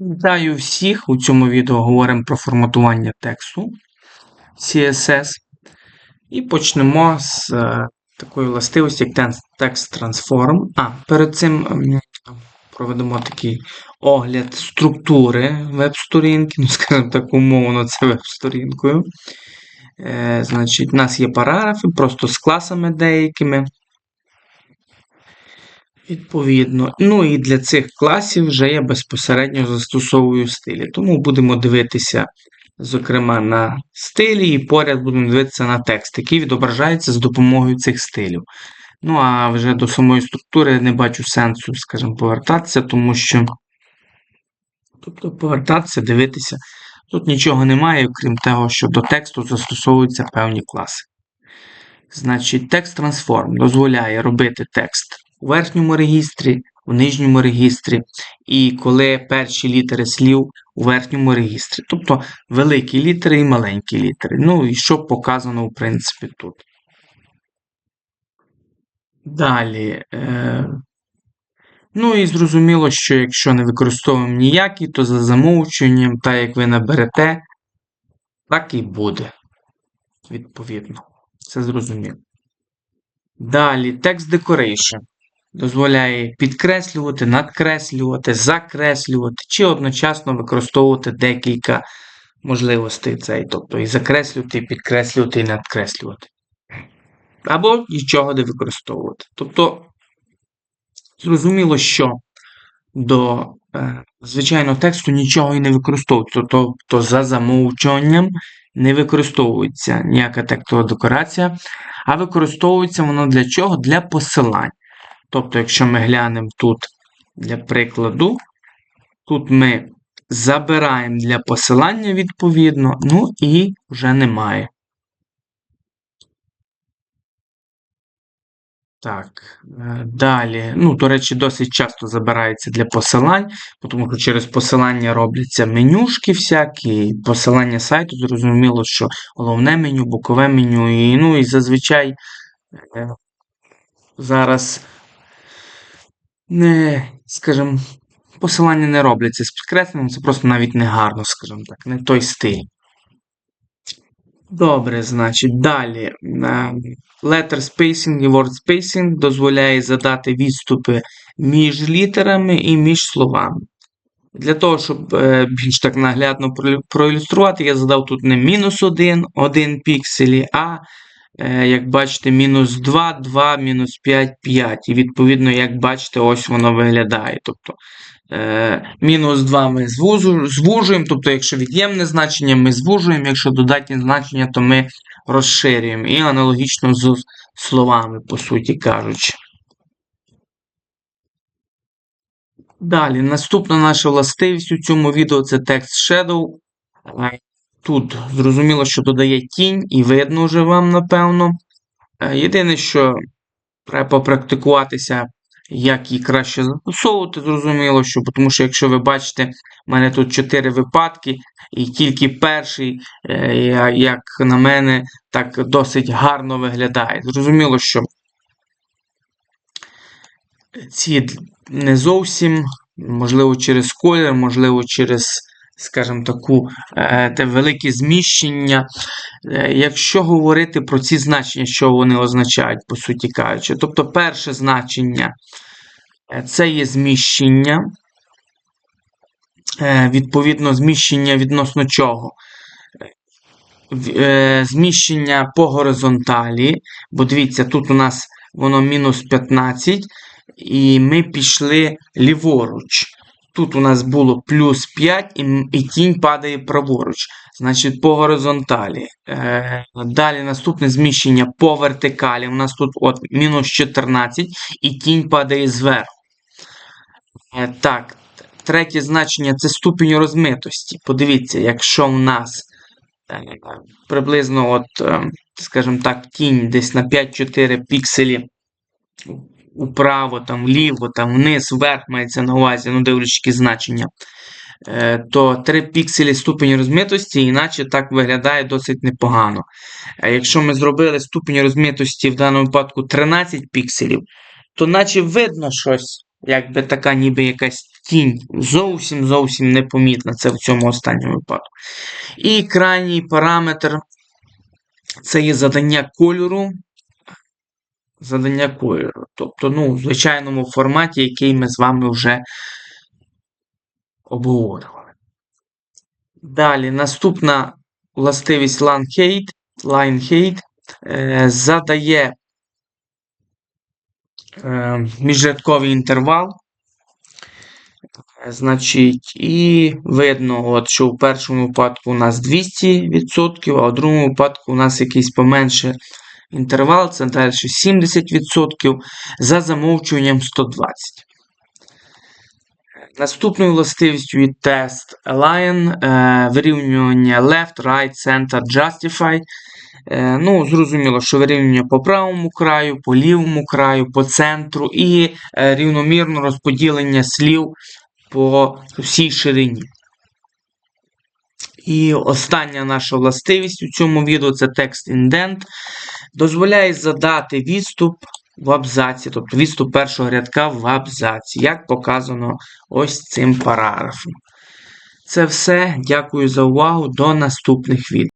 Вітаю всіх! У цьому відео говоримо про форматування тексту CSS. І почнемо з е, такої властивості, як Text Transform. А, перед цим проведемо такий огляд структури веб-сторінки. Ну, скажімо так, умовно, це веб-сторінкою. Е, значить, у нас є параграфи, просто з класами деякими. Відповідно. Ну і для цих класів вже я безпосередньо застосовую стилі. Тому будемо дивитися, зокрема, на стилі, і поряд будемо дивитися на текст, який відображається з допомогою цих стилів. Ну, а вже до самої структури не бачу сенсу, скажімо, повертатися, тому що. Тобто повертатися, дивитися. Тут нічого немає, окрім того, що до тексту застосовуються певні класи. Значить, текст Transform дозволяє робити текст у верхньому регістрі, у нижньому регістрі, і коли перші літери слів у верхньому регістрі. Тобто великі літери і маленькі літери. Ну і що показано, в принципі, тут. Далі. Е... Ну і зрозуміло, що якщо не використовуємо ніякі, то за замовчуванням, так як ви наберете, так і буде. Відповідно. Це зрозуміло. Далі, Text Decoration дозволяє підкреслювати, надкреслювати, закреслювати чи одночасно використовувати декілька можливостей цей. Тобто і закреслювати, і підкреслювати, і надкреслювати. Або нічого не використовувати. Тобто, зрозуміло, що до е, звичайного тексту нічого і не використовується. Тобто, за замовчуванням не використовується ніяка текстова декорація, а використовується воно для чого? Для посилань. Тобто, якщо ми глянемо тут для прикладу, тут ми забираємо для посилання відповідно, ну і вже немає. Так, е, далі. Ну, до речі, досить часто забирається для посилань, тому що через посилання робляться менюшки всякі, посилання сайту, зрозуміло, що головне меню, бокове меню, і, ну і зазвичай е, зараз не, скажімо, посилання не робляться з підкресленням, це просто навіть не гарно, скажімо так, не той стиль. Добре, значить, далі. е, Letter spacing і word spacing дозволяє задати відступи між літерами і між словами. Для того, щоб е, більш так наглядно проілюструвати, я задав тут не мінус 1, 1 пікселі, а як бачите, мінус 2, 2, мінус 5, 5. І відповідно, як бачите, ось воно виглядає. Тобто е, мінус 2 ми звужуємо, тобто, якщо від'ємне значення, ми звужуємо, якщо додатні значення, то ми розширюємо. І аналогічно з словами, по суті кажучи. Далі, наступна наша властивість у цьому відео це текст Shadow. Тут зрозуміло, що додає тінь, і видно вже вам, напевно. Е, Єдине, що треба попрактикуватися, як її краще застосовувати, зрозуміло, що, тому що, якщо ви бачите, в мене тут 4 випадки, і тільки перший, е, як на мене, так досить гарно виглядає. Зрозуміло, що ці не зовсім, можливо, через колір, можливо, через, скажімо, таку е, те велике зміщення. Е, Якщо говорити про ці значення, що вони означають, по суті кажучи, тобто перше значення е, це є зміщення, відповідно, зміщення відносно чого? Зміщення по горизонталі, бо дивіться, тут у нас воно мінус 15, і ми пішли ліворуч. Тут у нас було плюс 5, і, і тінь падає праворуч. Значить, по горизонталі. Е, далі наступне зміщення по вертикалі. У нас тут от мінус 14, і тінь падає зверху. Е, так, третє значення це ступінь розмитості. Подивіться, якщо в нас е, приблизно, от, е, скажімо так, тінь десь на 5-4 пікселі управо, там, вліво, там, вниз, вверх мається на увазі, ну, дивлячись значення, е, то 3 пікселі ступень розмитості, іначе так виглядає досить непогано. Якщо ми зробили ступінь розмитості в даному випадку 13 пікселів, то наче видно щось, якби така ніби якась тінь. Зовсім зовсім непомітна. Це в цьому останньому випадку. І крайній параметр це є задання кольору. Задання кольору. Тобто, ну, в звичайному форматі, який ми з вами вже обговорювали. Далі, наступна властивість line height е, задає е, міжрядковий інтервал. Значить, і видно, от, що в першому випадку у нас 200%, а в другому випадку у нас якийсь поменше інтервал, це далі 70%, за замовчуванням 120%. Наступною властивістю є тест align, е, вирівнювання left, right, center, justify. Е, ну, зрозуміло, що вирівнювання по правому краю, по лівому краю, по центру і е, рівномірно розподілення слів по всій ширині. І остання наша властивість у цьому відео це текст індент. Дозволяє задати відступ в абзаці, тобто відступ першого рядка в абзаці, як показано ось цим параграфом. Це все. Дякую за увагу. До наступних відео.